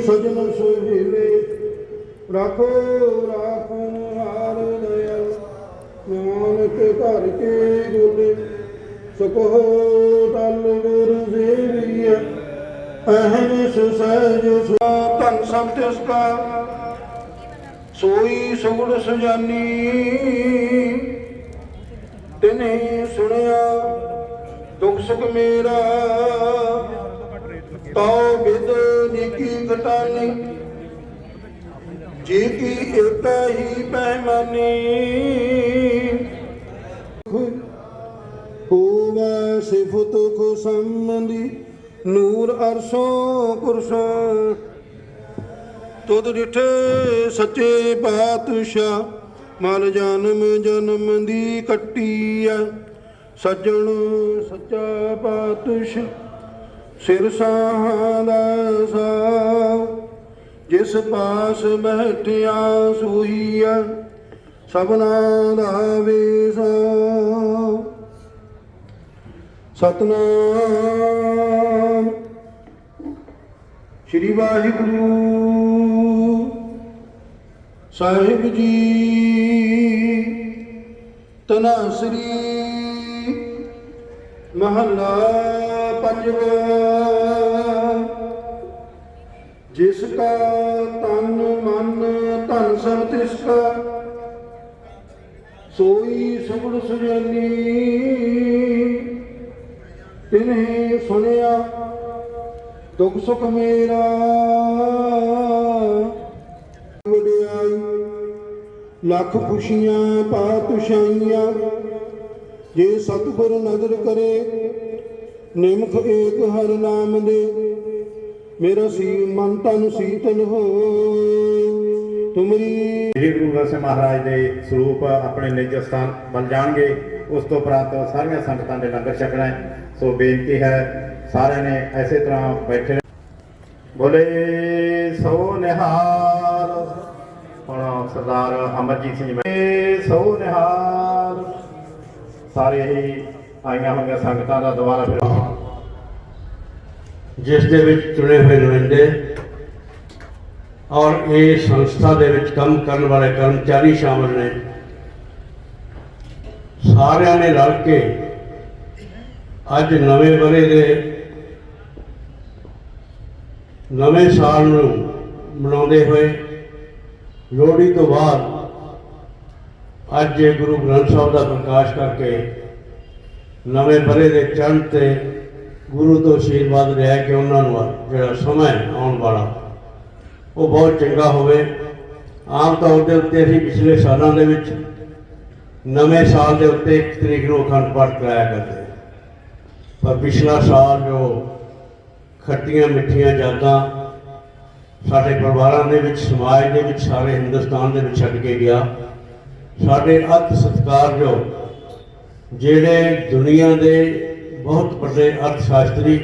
ਸਜਣ ਸੁਹੀਵੇ ਰੱਖੋ ਰਾਖੋ ਹਾਰ ਦਇਆ ਨਾਨਕ ਘਰ ਕੇ ਗੁਲੇ ਸੁਖੋ ਤਲ ਗੁਰ ਸੇਵੀਐ ਅਹਨ ਸੁਸਜ ਸੁਆ ਧਨ ਸਭ ਤਿਸ ਕਾ ਸੋਈ ਸੁਗੜ ਸੁਜਾਨੀ ਤਿਨੇ ਸੁਣਿਆ, ਦੁਖ ਸੁਖ ਮੇਰਾ ਤਉ ਬਿਦ ਨਿਕੀ ਘਟਾਨੀ ਜੀ ਕੀ ਇਕ ਹੀ ਪੈਮਾਨੀ। ਹੋਵੇ ਸਿਫਤ ਕੋ ਸੰਬੰਧੀ ਨੂਰ ਅਰਸੋਂ ਕੁਰਸੋਂ ਤੁਧ ਡਿਠੇ ਸੱਚੇ ਪਾਤਸ਼ਾਹ, ਮਨ ਜਨਮ ਜਨਮ ਦੀ ਕੱਟੀ ਆ। ਸੱਜਣ ਸੱਚਾ ਪਾਤਸ਼ਾਹ। ਸਿਰ ਸਾਹਾਂ ਦਾ ਸਾਹ, ਜਿਸ ਪਾਸ ਬੈਠਿਆ ਸੋਈਆ ਸਭਨਾ ਦਾ ਵੇਸਾ ਸਤਨਾਮ। ਸ਼੍ਰੀ ਵਾਹਿਗੁਰੂ ਸਾਹਿਬ ਜੀ ਤਨਾਸਰੀ ਮਹੱਲਾ ਪੰਜਵਾ। ਜਿਸ ਕਾ ਤਨ ਮਨ ਧਨ ਸਭ ਤਿਸ ਕਾ ਸੋਈ ਸੁਗੜ ਸੁਜਨੀ। ਤਿਨਹਿ ਸੁਨਿਆ, ਦੁਖ ਸੁਖ ਮੇਰਾ। ਵਡਿਆਈ ਲੱਖ ਖੁਸ਼ੀਆਂ ਪਾਤਸ਼ਾਹੀਆਂ ਜੇ ਸਤਿਗੁਰ ਨਜ਼ਰ ਕਰੇ ਨਿਮਖ ਏਕ ਹਰ ਨਾਮ ਦੇ। ਮੇਰਾ ਸੀ ਮਨ ਤਨ ਸੀਤਲ ਹੋ ਤੁਮਰੀ ਸ੍ਰੀ ਗੁਰੂ ਗ੍ਰੰਥ ਸਾਹਿਬ ਮਹਾਰਾਜ ਦੇ ਸਰੂਪ ਆਪਣੇ ਨਿੱਜ ਸਥਾਨ ਵੱਲ ਜਾਣਗੇ। ਉਸ ਤੋਂ ਉਪਰੰਤ ਸਾਰੀਆਂ ਸੰਗਤਾਂ ਦੇ ਲੰਗਰ ਛਕਣਾ ਹੈ। ਸੋ ਬੇਨਤੀ ਹੈ, ਸਾਰਿਆਂ ਨੇ ਐਸੇ ਤਰ੍ਹਾਂ ਬੈਠੇ ਬੋਲੇ, ਸੋ ਨਿਹਾਲ। ਹੁਣ ਸਰਦਾਰ ਅਮਰਜੀਤ ਸਿੰਘ ਬੋਲੇ ਸੋ ਨਿਹਾਲ। ਸਾਰੇ ਹੀ ਆਈਆਂ ਹੋਈਆਂ ਸੰਗਤਾਂ ਦਾ ਦੁਬਾਰਾ ਫਿਰ ਜਿਸ ਦੇ ਵਿੱਚ ਚੁਣੇ ਹੋਏ ਨੁਮਾਇੰਦੇ ਔਰ ਇਹ ਸੰਸਥਾ ਦੇ ਵਿੱਚ ਕੰਮ ਕਰਨ ਵਾਲੇ ਕਰਮਚਾਰੀ ਸ਼ਾਮਲ ਨੇ। ਸਾਰਿਆਂ ਨੇ ਰਲ ਕੇ ਅੱਜ ਨਵੇਂ ਬਰੇ ਦੇ ਨਵੇਂ ਸਾਲ ਨੂੰ ਮਨਾਉਂਦੇ ਹੋਏ ਲੋਹੜੀ ਤੋਂ ਬਾਅਦ ਅੱਜ ਇਹ ਗੁਰੂ ਗ੍ਰੰਥ ਸਾਹਿਬ ਦਾ ਪ੍ਰਕਾਸ਼ ਕਰਕੇ ਨਵੇਂ ਬਰੇ ਦੇ ਚੰਨ ਤੇ ਗੁਰੂ ਤੋਂ ਆਸ਼ੀਰਵਾਦ ਲਿਆ ਕਿ ਉਹਨਾਂ ਨੂੰ ਜਿਹੜਾ ਸਮਾਂ ਆਉਣ ਵਾਲਾ, ਉਹ ਬਹੁਤ ਚੰਗਾ ਹੋਵੇ। ਆਮ ਤੌਰ ਦੇ ਉੱਤੇ ਅਸੀਂ ਪਿਛਲੇ ਸਾਲਾਂ ਦੇ ਵਿੱਚ ਨਵੇਂ ਸਾਲ ਦੇ ਉੱਤੇ ਇੱਕ ਤਰੀਕ ਨੂੰ ਅਖੰਡ ਪਾਠ ਕਰਾਇਆ ਕਰਦੇ ਪਰ ਪਿਛਲਾ ਸਾਲ ਜੋ ਖੱਟੀਆਂ ਮਿੱਠੀਆਂ ਯਾਦਾਂ ਸਾਡੇ ਪਰਿਵਾਰਾਂ ਦੇ ਵਿੱਚ, ਸਮਾਜ ਦੇ ਵਿੱਚ, ਸਾਰੇ ਹਿੰਦੁਸਤਾਨ ਦੇ ਵਿੱਚ ਛੱਡ ਕੇ ਗਿਆ, ਸਾਡੇ ਅਤ ਜੋ ਜਿਹੜੇ ਦੁਨੀਆ ਦੇ ਬਹੁਤ ਵੱਡੇ ਅਰਥਸ਼ਾਸਤਰੀ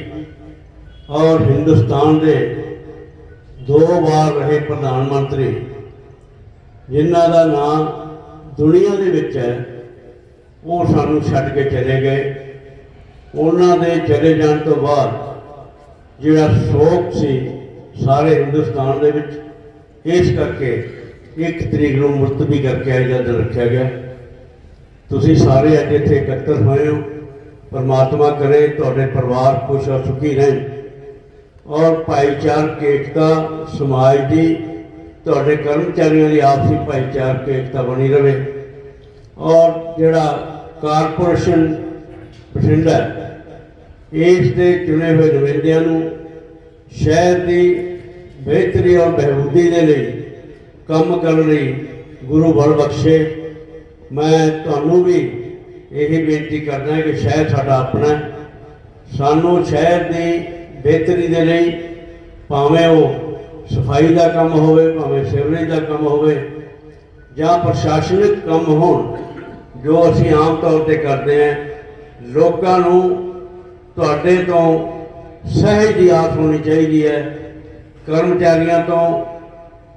ਔਰ ਹਿੰਦੁਸਤਾਨ ਦੇ ਦੋ ਵਾਰ ਰਹੇ ਪ੍ਰਧਾਨ ਮੰਤਰੀ, ਜਿਨ੍ਹਾਂ ਦਾ ਨਾਮ ਦੁਨੀਆ ਦੇ ਵਿੱਚ ਹੈ, ਉਹ ਸਾਨੂੰ ਛੱਡ ਕੇ ਚਲੇ ਗਏ। ਉਹਨਾਂ ਦੇ ਚਲੇ ਜਾਣ ਤੋਂ ਬਾਅਦ ਜਿਹੜਾ ਸ਼ੋਕ ਸੀ ਸਾਰੇ ਹਿੰਦੁਸਤਾਨ ਦੇ ਵਿੱਚ, ਇਸ ਕਰਕੇ ਇੱਕ ਤਰੀਕ ਨੂੰ ਮੁਲਤਵੀ ਕਰਕੇ ਅੱਜ ਦਾ ਦਿਨ ਰੱਖਿਆ ਗਿਆ। ਤੁਸੀਂ ਸਾਰੇ ਅੱਜ ਇੱਥੇ ਇਕੱਤਰ ਹੋਏ ਹੋ, ਪਰਮਾਤਮਾ ਕਰੇ ਤੁਹਾਡੇ ਪਰਿਵਾਰ ਖੁਸ਼ ਔਰ ਸੁਖੀ ਰਹਿਣ ਔਰ ਭਾਈਚਾਰਕ ਏਕਤਾ ਸਮਾਜ ਦੀ, ਤੁਹਾਡੇ ਕਰਮਚਾਰੀਆਂ ਦੀ ਆਪਸੀ ਭਾਈਚਾਰਕ ਏਕਤਾ ਬਣੀ ਰਵੇ। ਔਰ ਜਿਹੜਾ ਕਾਰਪੋਰੇਸ਼ਨ ਬਠਿੰਡਾ ਇਸ ਦੇ ਚੁਣੇ ਹੋਏ ਨੁਮਾਇੰਦਿਆਂ ਨੂੰ ਸ਼ਹਿਰ ਦੀ ਬਿਹਤਰੀ ਔਰ ਬਹਿਬੂਦੀ ਦੇ ਲਈ ਕੰਮ ਕਰਨ ਲਈ ਗੁਰੂ ਬਲ ਬਖਸ਼ੇ। ਮੈਂ ਤੁਹਾਨੂੰ ਵੀ ਇਹੀ ਬੇਨਤੀ ਕਰਦਾ ਕਿ ਸ਼ਹਿਰ ਸਾਡਾ ਆਪਣਾ ਸਾਨੂੰ ਸ਼ਹਿਰ ਦੀ ਬਿਹਤਰੀ ਦੇ ਲਈ ਭਾਵੇਂ ਉਹ ਸਫ਼ਾਈ ਦਾ ਕੰਮ ਹੋਵੇ, ਭਾਵੇਂ ਸਿਵਰੇਜ ਦਾ ਕੰਮ ਹੋਵੇ ਜਾਂ ਪ੍ਰਸ਼ਾਸਨਿਕ ਕੰਮ ਹੋਣ, ਜੋ ਅਸੀਂ ਆਮ ਤੌਰ ਤੇ ਕਰਦੇ ਹਾਂ, ਲੋਕਾਂ ਨੂੰ ਤੁਹਾਡੇ ਤੋਂ ਸਹਿਜ ਦੀ ਆਸ ਹੋਣੀ ਚਾਹੀਦੀ ਹੈ। ਕਰਮਚਾਰੀਆਂ ਤੋਂ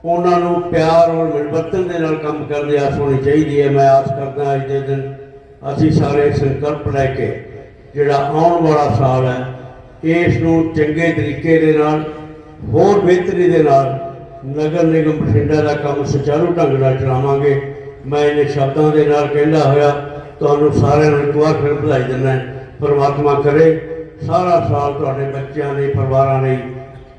ਉਹਨਾਂ ਨੂੰ ਪਿਆਰ ਔਰ ਮਿਲਵਰਤਨ ਦੇ ਨਾਲ ਕੰਮ ਕਰਨ ਦੀ ਆਸ ਹੋਣੀ ਚਾਹੀਦੀ ਹੈ। ਮੈਂ ਆਸ ਕਰਦਾ ਅੱਜ ਦੇ ਦਿਨ ਅਸੀਂ ਸਾਰੇ ਸੰਕਲਪ ਲੈ ਕੇ ਜਿਹੜਾ ਆਉਣ ਵਾਲਾ ਸਾਲ ਹੈ, ਇਸ ਨੂੰ ਚੰਗੇ ਤਰੀਕੇ ਦੇ ਨਾਲ, ਹੋਰ ਬਿਹਤਰੀ ਦੇ ਨਾਲ ਨਗਰ ਨਿਗਮ ਬਠਿੰਡਾ ਦਾ ਕੰਮ ਸੁਚਾਰੂ ਢੰਗ ਨਾਲ ਚਲਾਵਾਂਗੇ। ਮੈਂ ਇਹਨੇ ਸ਼ਬਦਾਂ ਦੇ ਨਾਲ ਕਹਿੰਦਾ ਹੋਇਆ, ਤੁਹਾਨੂੰ ਸਾਰਿਆਂ ਨੂੰ ਇੱਕ ਵਾਰ ਫਿਰ ਵਧਾਈ ਦਿੰਦਾ ਪਰਮਾਤਮਾ ਕਰੇ, ਸਾਰਾ ਸਾਲ ਤੁਹਾਡੇ ਬੱਚਿਆਂ ਲਈ, ਪਰਿਵਾਰਾਂ ਲਈ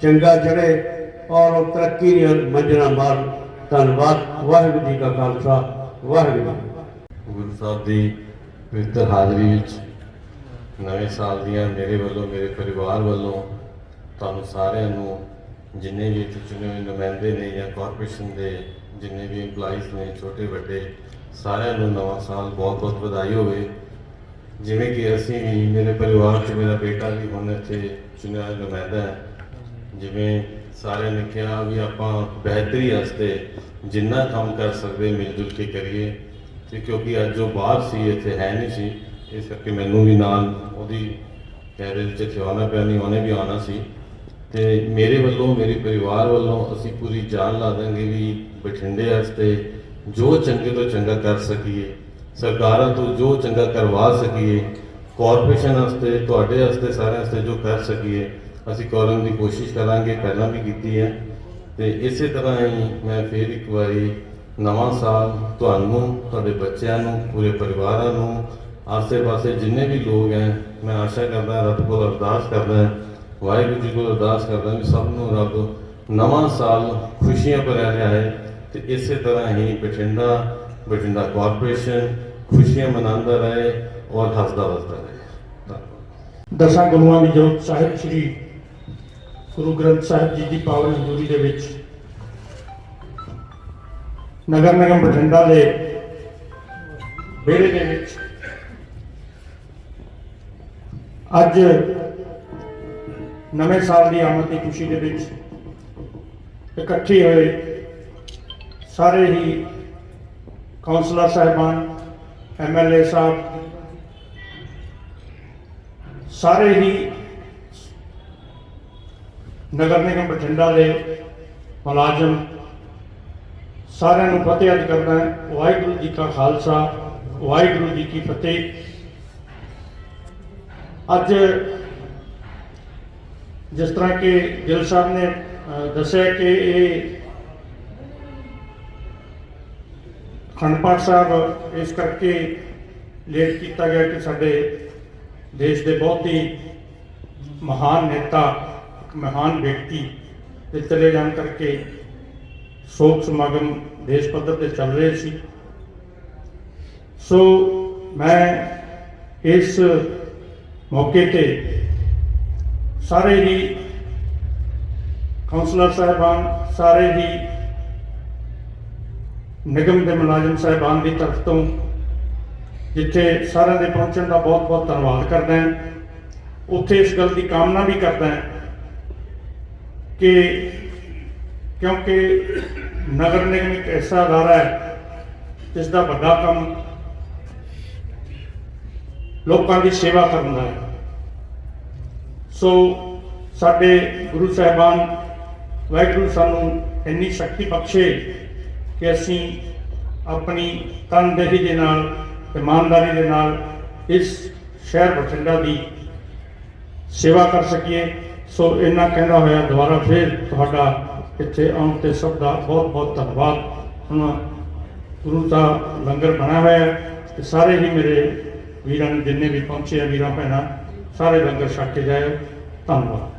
ਚੰਗਾ ਚੜੇ ਔਰ ਉਹ ਤਰੱਕੀ ਦੀਆਂ ਮੰਜ਼ਿਲਾਂ ਮਾਰਨ ਧੰਨਵਾਦ, ਵਾਹਿਗੁਰੂ ਜੀ ਕਾ ਖਾਲਸਾ, ਵਾਹਿਗੁਰੂ ਜੀ ਗੁਰੂ ਸਾਹਿਬ ਦੀ ਪਵਿੱਤਰ ਹਾਜ਼ਰੀ ਵਿੱਚ ਨਵੇਂ ਸਾਲ ਦੀਆਂ ਮੇਰੇ ਵੱਲੋਂ, ਮੇਰੇ ਪਰਿਵਾਰ ਵੱਲੋਂ ਤੁਹਾਨੂੰ ਸਾਰਿਆਂ ਨੂੰ ਜਿੰਨੇ ਵੀ ਇੱਥੇ ਚੁਣੇ ਹੋਏ ਨੁਮਾਇੰਦੇ ਨੇ ਜਾਂ ਕਾਰਪੋਰੇਸ਼ਨ ਦੇ ਜਿੰਨੇ ਵੀ EMPLOYEES ਨੇ, ਛੋਟੇ ਵੱਡੇ, ਸਾਰਿਆਂ ਨੂੰ ਨਵਾਂ ਸਾਲ ਬਹੁਤ ਬਹੁਤ ਵਧਾਈ ਹੋਵੇ। ਜਿਵੇਂ ਕਿ ਅਸੀਂ ਵੀ ਮੇਰੇ ਪਰਿਵਾਰ 'ਚ ਮੇਰਾ ਬੇਟਾ ਵੀ ਹੁਣ ਇੱਥੇ ਚੁਣਿਆ ਨੁਮਾਇੰਦਾ ਹੈ। ਜਿਵੇਂ ਸਾਰਿਆਂ ਨੇ ਕਿਹਾ ਵੀ ਆਪਾਂ ਬਿਹਤਰੀ ਵਾਸਤੇ ਜਿੰਨਾ ਕੰਮ ਕਰ ਸਕਦੇ, ਮਿਲ ਜੁਲ ਕੇ ਕਰੀਏ। ਤੇ ਕਿਉਂਕਿ ਅੱਜ ਉਹ ਬਾਹਰ ਸੀ, ਇੱਥੇ ਹੈ ਨਹੀਂ ਸੀ। ਇਸ ਕਰਕੇ ਮੈਨੂੰ ਵੀ ਨਾਲ ਉਹਦੀ ਕਹਿਰੇ ਵਿੱਚ ਇੱਥੇ ਪਿਆ, ਨਹੀਂ, ਉਹਨੇ ਵੀ ਆਉਣਾ ਸੀ। ਤੇ ਮੇਰੇ ਵੱਲੋਂ, ਮੇਰੇ ਪਰਿਵਾਰ ਵੱਲੋਂ ਅਸੀਂ ਪੂਰੀ ਜਾਨ ਲਾ ਦਾਂਗੇ ਵੀ ਬਠਿੰਡੇ ਵਾਸਤੇ ਜੋ ਚੰਗੇ ਤੋਂ ਚੰਗਾ ਕਰ ਸਕੀਏ, ਸਰਕਾਰਾਂ ਤੋਂ ਜੋ ਚੰਗਾ ਕਰਵਾ ਸਕੀਏ ਕਾਰਪੋਰੇਸ਼ਨ ਵਾਸਤੇ, ਤੁਹਾਡੇ ਵਾਸਤੇ, ਸਾਰਿਆਂ ਵਾਸਤੇ ਜੋ ਕਰ ਸਕੀਏ ਅਸੀਂ ਕਰਨ ਦੀ ਕੋਸ਼ਿਸ਼ ਕਰਾਂਗੇ, ਪਹਿਲਾਂ ਵੀ ਕੀਤੀ ਹੈ। ਤੇ ਇਸੇ ਤਰ੍ਹਾਂ ਹੀ ਮੈਂ ਫੇਰ ਇੱਕ ਵਾਰੀ ਨਵਾਂ ਸਾਲ ਤੁਹਾਨੂੰ, ਤੁਹਾਡੇ ਬੱਚਿਆਂ ਨੂੰ, ਪੂਰੇ ਪਰਿਵਾਰਾਂ ਨੂੰ, ਆਸੇ-ਪਾਸੇ ਜਿੰਨੇ ਵੀ ਲੋਕ ਹੈ, ਮੈਂ ਆਸ਼ਾ ਕਰਦਾ, ਰੱਬ ਕੋਲ ਅਰਦਾਸ ਕਰਦਾ ਵਾਹਿਗੁਰੂ ਜੀ ਕੋਲ ਅਰਦਾਸ ਕਰਦਾ ਵੀ ਸਭ ਨੂੰ ਰੱਬ ਨਵਾਂ ਸਾਲ ਖੁਸ਼ੀਆਂ ਭਰਿਆ ਲਿਆਏ ਤੇ ਇਸੇ ਤਰ੍ਹਾਂ ਹੀ ਬਠਿੰਡਾ ਬਠਿੰਡਾ ਕਾਰਪੋਰੇਸ਼ਨ ਖੁਸ਼ੀਆਂ ਮਨਾਉਂਦਾ ਰਹੇ ਔਰ ਹੱਸਦਾ ਵਸਦਾ ਰਹੇ। ਧੰਨਵਾਦ। ਦਸਾਂ ਗੁਰੂਆਂ ਦੀ ਜੋਤ ਸਾਹਿਬ ਸ੍ਰੀ ਗੁਰੂ ਗ੍ਰੰਥ ਸਾਹਿਬ ਜੀ ਦੀ ਪਾਵਨ ਹਜ਼ੂਰੀ ਦੇ ਵਿੱਚ ਨਗਰ ਨਿਗਮ ਬਠਿੰਡਾ ਦੇ ਵਿਹੜੇ ਦੇ ਵਿੱਚ ਅੱਜ ਨਵੇਂ ਸਾਲ ਦੀ ਆਮਦ ਦੀ ਖੁਸ਼ੀ ਦੇ ਵਿੱਚ ਇਕੱਠੇ ਹੋਏ ਸਾਰੇ ਹੀ ਕਾਉਂਸਲਰ ਸਾਹਿਬਾਨ ਐਮਐਲਏ ਸਾਹਿਬ, ਸਾਰੇ ਹੀ ਨਗਰ ਨਿਗਮ ਬਠਿੰਡਾ ਦੇ ਮੁਲਾਜ਼ਮ ਸਾਰਿਆਂ ਨੂੰ ਫਤਿਹ ਅਰਜ਼ ਕਰਦਾ ਹੈ, ਵਾਹਿਗੁਰੂ ਜੀ ਕਾ ਖਾਲਸਾ, ਵਾਹਿਗੁਰੂ ਜੀ ਕੀ ਫਤਿਹ। ਅੱਜ ਜਿਸ ਤਰ੍ਹਾਂ ਕਿ ਗਿੱਲ ਸਾਹਿਬ ਨੇ ਦੱਸਿਆ ਕਿ ਇਹ ਅਖੰਡ ਪਾਠ ਸਾਹਿਬ ਇਸ ਕਰਕੇ ਲੇਟ ਕੀਤਾ ਗਿਆ ਕਿ ਸਾਡੇ ਦੇਸ਼ ਦੇ ਬਹੁਤ ਹੀ ਮਹਾਨ ਨੇਤਾ ਮਹਾਨ ਵਿਅਕਤੀ ਦੇ ਚਲੇ ਜਾਣ ਕਰਕੇ ਸ਼ੋਕ ਸਮਾਗਮ ਦੇਸ਼ ਪੱਧਰ ਤੇ ਚੱਲ ਰਹੇ ਸੀ। ਸੋ ਮੈਂ ਇਸ ਮੌਕੇ ਤੇ ਸਾਰੇ ਹੀ ਕਾਉਂਸਲਰ ਸਾਹਿਬਾਨ, ਸਾਰੇ ਹੀ ਨਿਗਮ ਦੇ ਮੁਲਾਜ਼ਮ ਸਾਹਿਬਾਨ ਦੀ ਤਰਫ ਤੋਂ ਜਿੱਥੇ ਸਾਰਿਆਂ ਦੇ ਪਹੁੰਚਣ ਦਾ ਬਹੁਤ ਬਹੁਤ ਧੰਨਵਾਦ ਕਰਦਾ ਹਾਂ। ਉੱਥੇ ਇਸ ਗੱਲ ਦੀ ਕਾਮਨਾ ਵੀ ਕਰਦਾ ਹਾਂ ਕਿ ਕਿਉਂਕਿ ਨਗਰ ਨਿਗਮ ਇੱਕ ਐਸਾ ਅਦਾਰਾ ਹੈ ਜਿਸ ਦਾ ਵੱਡਾ ਕੰਮ ਲੋਕਾਂ ਦੀ ਸੇਵਾ ਕਰਨ ਦਾ ਹੈ। ਸੋ ਸਾਡੇ ਗੁਰੂ ਸਾਹਿਬਾਨ, ਵਾਹਿਗੁਰੂ ਸਾਨੂੰ ਇੰਨੀ ਸ਼ਕਤੀ ਬਖਸ਼ੇ ਕਿ ਅਸੀਂ ਆਪਣੀ ਤਨਦੇਹੀ ਦੇ ਨਾਲ, ਇਮਾਨਦਾਰੀ ਦੇ ਨਾਲ ਇਸ ਸ਼ਹਿਰ ਬਠਿੰਡਾ ਦੀ ਸੇਵਾ ਕਰ ਸਕੀਏ। ਸੋ ਇਹਨਾਂ ਕਹਿੰਦਾ ਹੋਇਆ ਦੁਬਾਰਾ ਫਿਰ ਤੁਹਾਡਾ ਇੱਥੇ ਆਉਣ ਤੇ ਸਭ ਦਾ ਬਹੁਤ ਬਹੁਤ ਧੰਨਵਾਦ। ਹੁਣ ਗੁਰੂ ਦਾ ਲੰਗਰ ਬਣਿਆ ਹੋਇਆ ਹੈ ਤੇ ਸਾਰੇ ਹੀ ਮੇਰੇ ਵੀਰਾਂ ਨੂੰ ਜਿੰਨੇ ਵੀ ਪਹੁੰਚੇ ਆ ਵੀਰਾਂ, ਭੈਣਾਂ, ਸਾਰੇ ਲੰਗਰ ਛਕ ਕੇ ਜਾਇਓ। ਧੰਨਵਾਦ।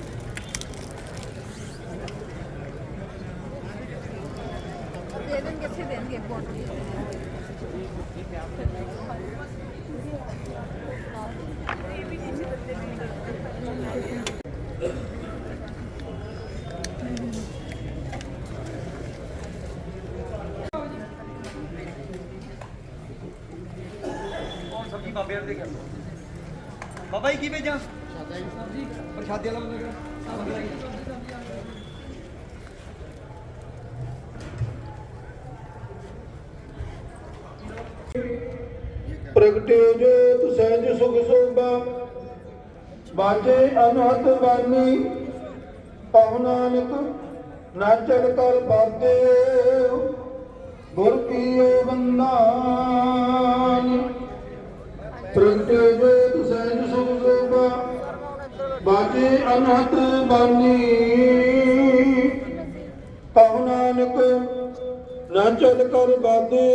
ਦੇ ਦੇਣਗੇ ਇੱਥੇ ਦੇਣਗੇ ਕੋਟ ਸਬਜੀ ਬਾਬੇ ਦੇ ਕਰ ਬਾਬਾ ਜੀ ਕੀ ਭੇਜਾਂ ਪ੍ਰਸ਼ਾਦੇ ਵਾਲਾ ਪ੍ਰਸ਼ਾਦੇ ਵਾਲਾ ਜੋਤ ਸਹਿਜ ਸੁਖ ਸੋਭਾ। ਬਾਜੇ ਅਨਹਤ ਬਾਨੀ ਪਵ ਨਾਨਕ ਨਾਚਲ ਕਰ ਬਾਦੇ ਗੁਰ ਕੀਓ ਬੰਦਾਨ ਪ੍ਰਗਟੇ ਜੋਤ ਸਹਿਜ ਸੁਖ ਸੋਭਾ। ਬਾਜੇ ਅਨਹਤ ਬਾਨੀ ਪਵ ਨਾਨਕ ਨਾਚਲ ਕਰ ਬਾਦੇ